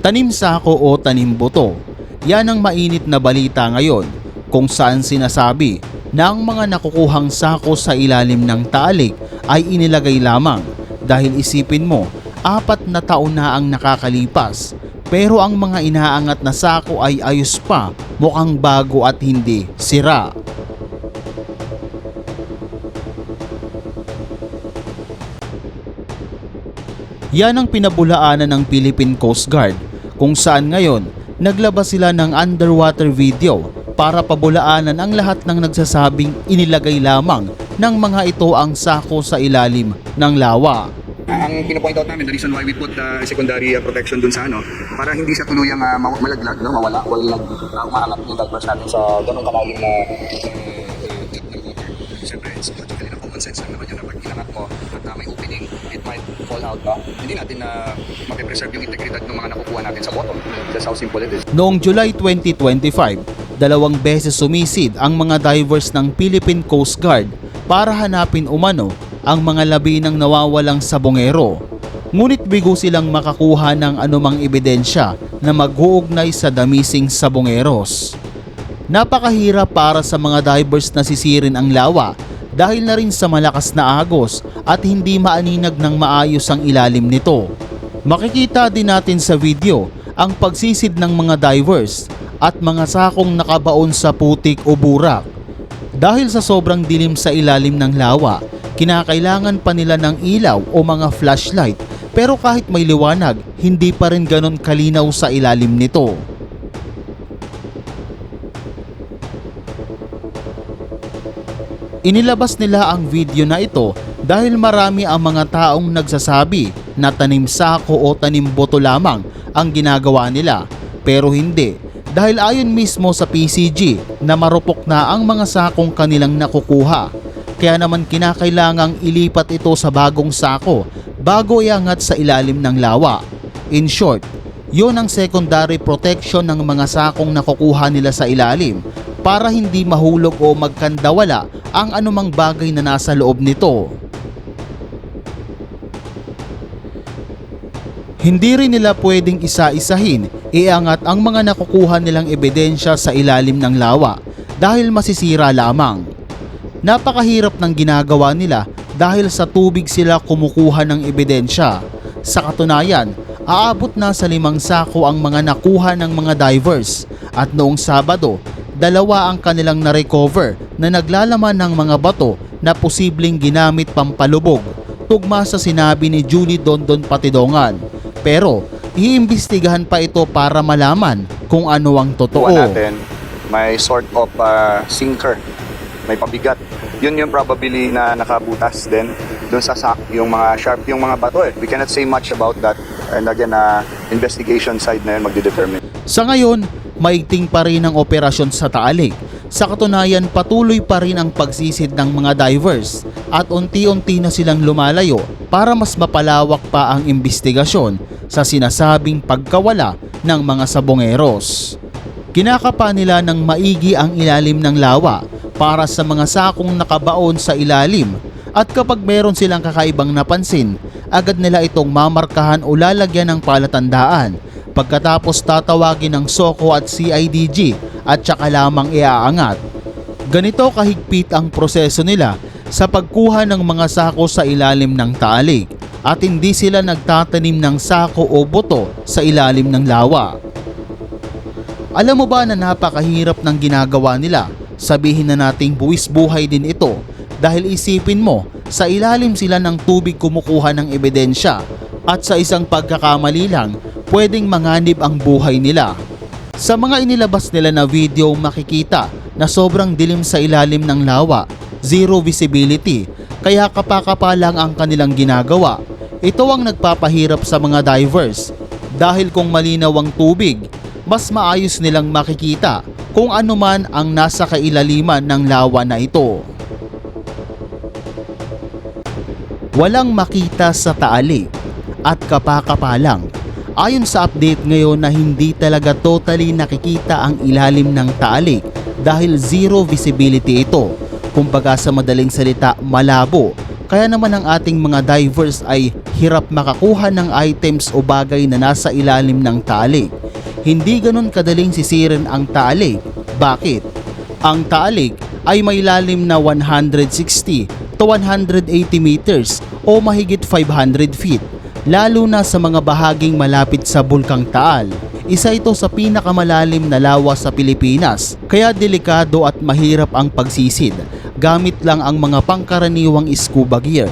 Tanim sako o tanim buto. Yan ang mainit na balita ngayon kung saan sinasabi na ang mga nakukuhang sako sa ilalim ng talik ay inilagay lamang dahil isipin mo apat na taon na ang nakakalipas pero ang mga inaangat na sako ay ayos pa mukhang bago at hindi sira. Yan ang pinabulaanan ng Philippine Coast Guard kung saan ngayon naglabas sila ng underwater video para pabulaanan ang lahat ng nagsasabing inilagay lamang ng mga ito ang sako sa ilalim ng lawa. Ang pinapoint out namin, the reason why we put uh, secondary uh, protection dun sa ano, para hindi siya tuluyang uh, ma- malaglag, no? mawala, walang uh, umaangat yung divers natin sa ganong kalalim na uh, Siyempre, it's lang naman yun na pag inangat mo at uh, may opening, it might fall out. No? Hindi natin na uh, mapipreserve yung integridad ng mga nakukuha natin sa bottom. That's how simple it is. Noong July 2025, dalawang beses sumisid ang mga divers ng Philippine Coast Guard para hanapin umano ang mga labi ng nawawalang sabongero. Ngunit bigo silang makakuha ng anumang ebidensya na mag-uugnay sa damising sabongeros. Napakahirap para sa mga divers na sisirin ang lawa dahil na rin sa malakas na agos at hindi maaninag ng maayos ang ilalim nito. Makikita din natin sa video ang pagsisid ng mga divers at mga sakong nakabaon sa putik o burak. Dahil sa sobrang dilim sa ilalim ng lawa, kinakailangan pa nila ng ilaw o mga flashlight pero kahit may liwanag, hindi pa rin ganon kalinaw sa ilalim nito. Inilabas nila ang video na ito dahil marami ang mga taong nagsasabi na tanim sako o tanim boto lamang ang ginagawa nila. Pero hindi. Dahil ayon mismo sa PCG na marupok na ang mga sakong kanilang nakukuha. Kaya naman kinakailangang ilipat ito sa bagong sako bago iangat sa ilalim ng lawa. In short, yon ang secondary protection ng mga sakong nakukuha nila sa ilalim para hindi mahulog o magkandawala ang anumang bagay na nasa loob nito. Hindi rin nila pwedeng isa-isahin iangat ang mga nakukuha nilang ebidensya sa ilalim ng lawa dahil masisira lamang. Napakahirap ng ginagawa nila dahil sa tubig sila kumukuha ng ebidensya. Sa katunayan, aabot na sa limang sako ang mga nakuha ng mga divers at noong Sabado, dalawa ang kanilang na-recover na naglalaman ng mga bato na posibleng ginamit pampalubog tugma sa sinabi ni Julie Dondon Patidongan. Pero iimbestigahan pa ito para malaman kung ano ang totoo. Natin, may sort of uh, sinker, may pabigat. Yun yung probably na nakabutas din doon sa sak, yung mga sharp, yung mga bato eh. We cannot say much about that. And again, uh, investigation side na yun magdedetermine. Sa ngayon, maigting pa rin ang operasyon sa Taalik. Sa katunayan, patuloy pa rin ang pagsisid ng mga divers at unti-unti na silang lumalayo para mas mapalawak pa ang investigasyon sa sinasabing pagkawala ng mga sabongeros. Kinakapa nila ng maigi ang ilalim ng lawa para sa mga sakong nakabaon sa ilalim at kapag meron silang kakaibang napansin, agad nila itong mamarkahan o lalagyan ng palatandaan pagkatapos tatawagin ng SOCO at CIDG at saka lamang iaangat. Ganito kahigpit ang proseso nila sa pagkuha ng mga sako sa ilalim ng talik at hindi sila nagtatanim ng sako o boto sa ilalim ng lawa. Alam mo ba na napakahirap ng ginagawa nila? Sabihin na nating buwis buhay din ito dahil isipin mo sa ilalim sila ng tubig kumukuha ng ebidensya at sa isang pagkakamali lang pwedeng manganib ang buhay nila. Sa mga inilabas nila na video makikita na sobrang dilim sa ilalim ng lawa, zero visibility, kaya kapakapa lang ang kanilang ginagawa. Ito ang nagpapahirap sa mga divers dahil kung malinaw ang tubig, mas maayos nilang makikita kung ano man ang nasa kailaliman ng lawa na ito. Walang makita sa taali at kapakapalang. Ayon sa update ngayon na hindi talaga totally nakikita ang ilalim ng taalik dahil zero visibility ito. Kumbaga sa madaling salita malabo. Kaya naman ang ating mga divers ay hirap makakuha ng items o bagay na nasa ilalim ng taalig. Hindi ganun kadaling sisirin ang taalig. Bakit? Ang taalig ay may lalim na 160 to 180 meters o mahigit 500 feet, lalo na sa mga bahaging malapit sa Bulkang Taal. Isa ito sa pinakamalalim na lawa sa Pilipinas, kaya delikado at mahirap ang pagsisid. Gamit lang ang mga pangkaraniwang scuba gear.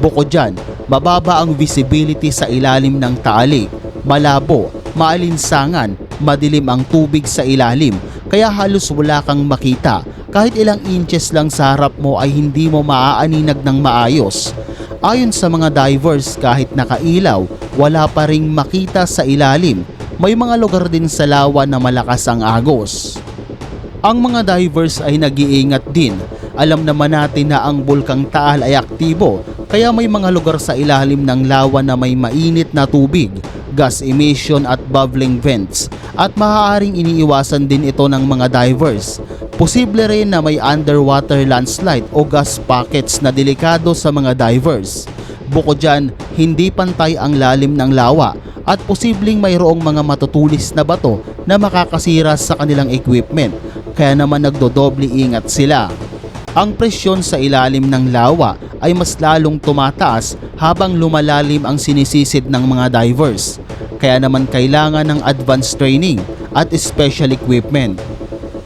Bukod dyan, mababa ang visibility sa ilalim ng taalig, malabo, maalinsangan, madilim ang tubig sa ilalim, kaya halos wala kang makita. Kahit ilang inches lang sa harap mo ay hindi mo maaaninag ng maayos. Ayon sa mga divers, kahit nakailaw, wala pa ring makita sa ilalim. May mga lugar din sa lawa na malakas ang agos. Ang mga divers ay nag-iingat din. Alam naman natin na ang bulkang Taal ay aktibo, kaya may mga lugar sa ilalim ng lawa na may mainit na tubig, gas emission at bubbling vents, at maaaring iniiwasan din ito ng mga divers. Posible rin na may underwater landslide o gas pockets na delikado sa mga divers. Bukod dyan, hindi pantay ang lalim ng lawa at posibleng mayroong mga matutulis na bato na makakasira sa kanilang equipment kaya naman nagdodoble ingat sila. Ang presyon sa ilalim ng lawa ay mas lalong tumataas habang lumalalim ang sinisisid ng mga divers. Kaya naman kailangan ng advanced training at special equipment.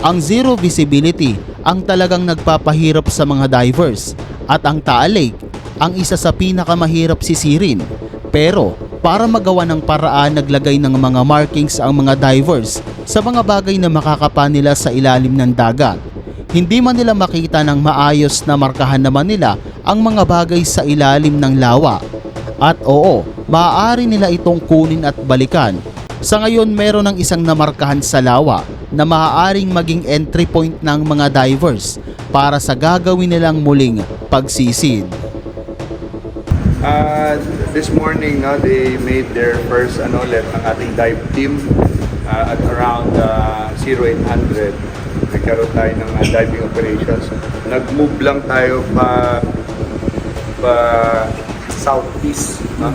Ang zero visibility ang talagang nagpapahirap sa mga divers at ang Taal Lake ang isa sa pinakamahirap sisirin. Pero para magawa ng paraan naglagay ng mga markings ang mga divers sa mga bagay na makakapa nila sa ilalim ng dagat. Hindi man nila makita ng maayos na markahan naman nila ang mga bagay sa ilalim ng lawa. At oo, maaari nila itong kunin at balikan. Sa ngayon meron ng isang namarkahan sa lawa na maaaring maging entry point ng mga divers para sa gagawin nilang muling pagsisid. Uh, this morning, no, they made their first ano ulit ng ating dive team uh, at around uh, 0800. Nagkaroon tayo ng uh, diving operations. Nag-move lang tayo pa pa southeast no?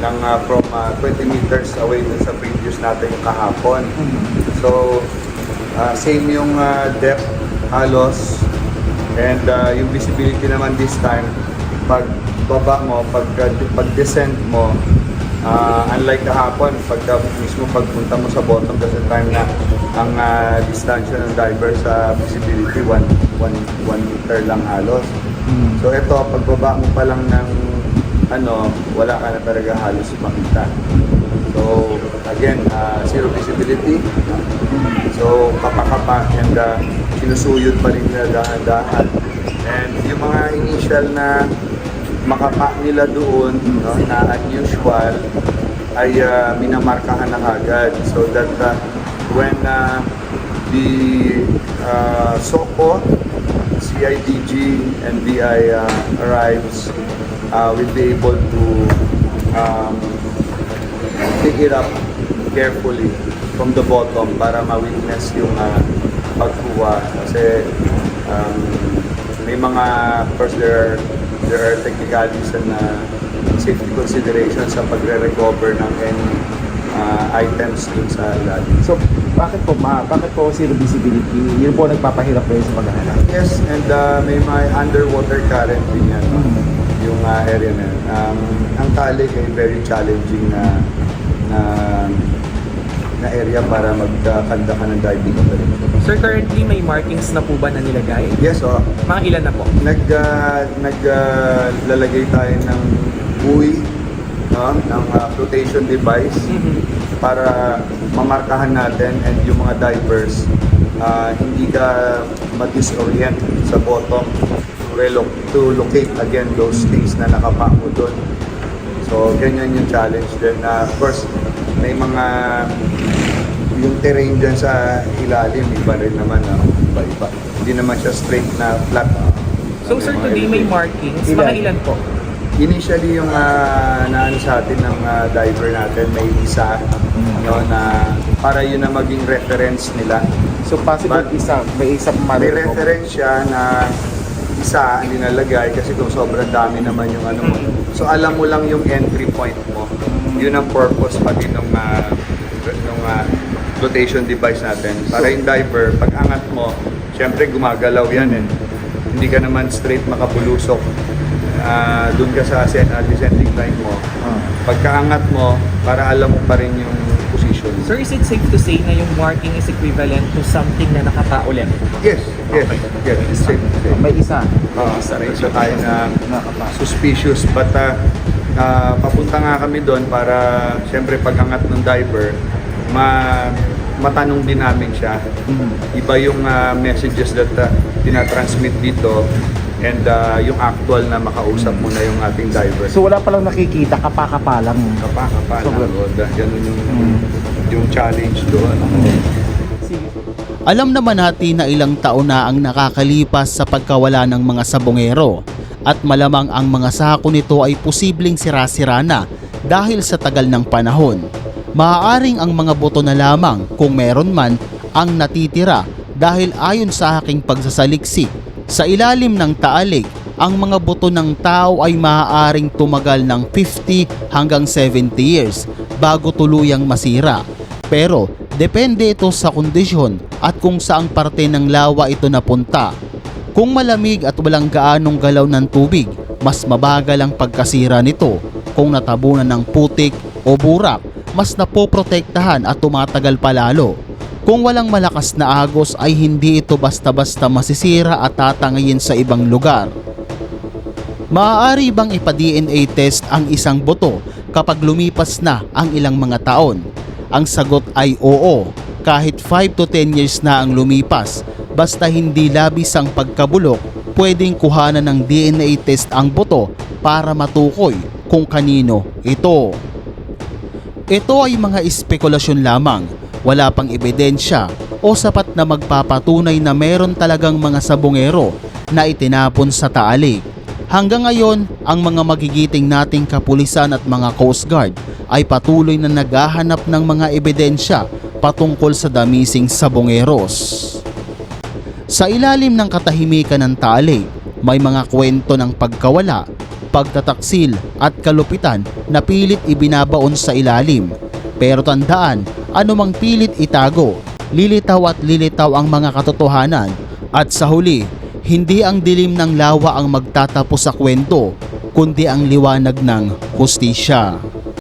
ng uh, from uh, 20 meters away dun sa previous natin yung kahapon. So, uh, same yung uh, depth halos and uh, yung visibility naman this time pag baba mo, pag, pag descent mo, uh, unlike kahapon, pag mismo pagpunta mo sa bottom, kasi time na ang uh, distansya ng diver sa visibility 1 1 meter lang halos. So ito, pagbaba mo pa lang ng ano, wala ka na talaga halos makita. So again, uh, zero visibility. So kapakapa and uh, sinusuyod pa rin nila dahan-dahan. And yung mga initial na makapa nila doon no, na unusual ay uh, minamarkahan na agad so that uh, when uh, the uh, SOCO, CIDG, and BI uh, arrives, uh, we'll be able to um, pick it up carefully from the bottom para ma-witness yung uh, pagkuha kasi um, may mga course there are there are technicalities and uh, safety considerations sa pagre-recover ng any uh, items dun sa ilalim. So, bakit po, ma, bakit po zero visibility? Yun po nagpapahirap kayo sa paghahanap. Yes, and uh, may mga underwater current din yan, no? yung uh, area na yun. Um, ang Talig ay very challenging na na na area para magkakanda ka ng diving operation. Sir, currently may markings na po ba na nilagay? Yes, oh, Mga ilan na po? nag uh, nag uh, lalagay tayo ng buoy no, ng uh, flotation device para mamarkahan natin and yung mga divers uh, hindi ka ma-disorient sa bottom to, relo- to locate again those things na nakapako doon. So, ganyan yung challenge. Then, uh, of course, may mga yung terrain dyan sa ilalim, iba rin naman, uh, iba-iba. Hindi naman siya straight na flat. ah. So, sir, today may markings. Ilan? Mga ilan po? Initially yung uh, naano sa atin ng ah, diver natin may isa no na para yun na maging reference nila. So, possible But- isa, may isa pa May rin po. reference siya na isa nilalagay kasi kung sobrang dami naman yung ano mo. So alam mo lang yung entry point mo. Yun ang purpose pati nung, ah, nung ah, flotation device natin. Para yung diver, pag angat mo, syempre gumagalaw yan eh. Hindi ka naman straight makabulusok. Ah, doon ka sa descending line mo. Pagkaangat mo, para alam mo pa rin yung position. Sir, is it safe to say na yung marking is equivalent to something na nakapaulit? Yes, yes, yes. It's safe. safe. May isa. Oo, isa tayo na suspicious but uh, uh, papunta nga kami doon para siyempre pagangat ng diver ma matanong din namin siya iba yung uh, messages that uh, tinatransmit dito and uh, yung actual na makausap mo na yung ating diver So wala palang nakikita, kapaka lang. kapakapa So, na doon ganun yung, yung challenge doon. Alam naman natin na ilang taon na ang nakakalipas sa pagkawala ng mga sabongero. At malamang ang mga sako nito ay posibleng sira-sira na dahil sa tagal ng panahon. Maaaring ang mga buto na lamang kung meron man ang natitira dahil ayon sa aking pagsasaliksik sa ilalim ng taalig ang mga buto ng tao ay maaaring tumagal ng 50 hanggang 70 years bago tuluyang masira. Pero depende ito sa kondisyon at kung saang parte ng lawa ito napunta. Kung malamig at walang gaanong galaw ng tubig, mas mabagal ang pagkasira nito. Kung natabunan ng putik o burak, mas napoprotektahan at tumatagal palalo. Kung walang malakas na agos ay hindi ito basta-basta masisira at tatangayin sa ibang lugar. Maaari bang ipa-DNA test ang isang buto kapag lumipas na ang ilang mga taon? Ang sagot ay oo, kahit 5 to 10 years na ang lumipas, basta hindi labis ang pagkabulok, pwedeng kuhanan ng DNA test ang buto para matukoy kung kanino ito. Ito ay mga espekulasyon lamang, wala pang ebidensya o sapat na magpapatunay na meron talagang mga sabongero na itinapon sa taalig. Hanggang ngayon, ang mga magigiting nating kapulisan at mga Coast Guard ay patuloy na naghahanap ng mga ebidensya patungkol sa damising sabongeros. Sa ilalim ng katahimikan ng tali, may mga kwento ng pagkawala, pagtataksil at kalupitan na pilit ibinabaon sa ilalim. Pero tandaan, anumang pilit itago, lilitaw at lilitaw ang mga katotohanan at sa huli, hindi ang dilim ng lawa ang magtatapos sa kwento, kundi ang liwanag ng hustisya.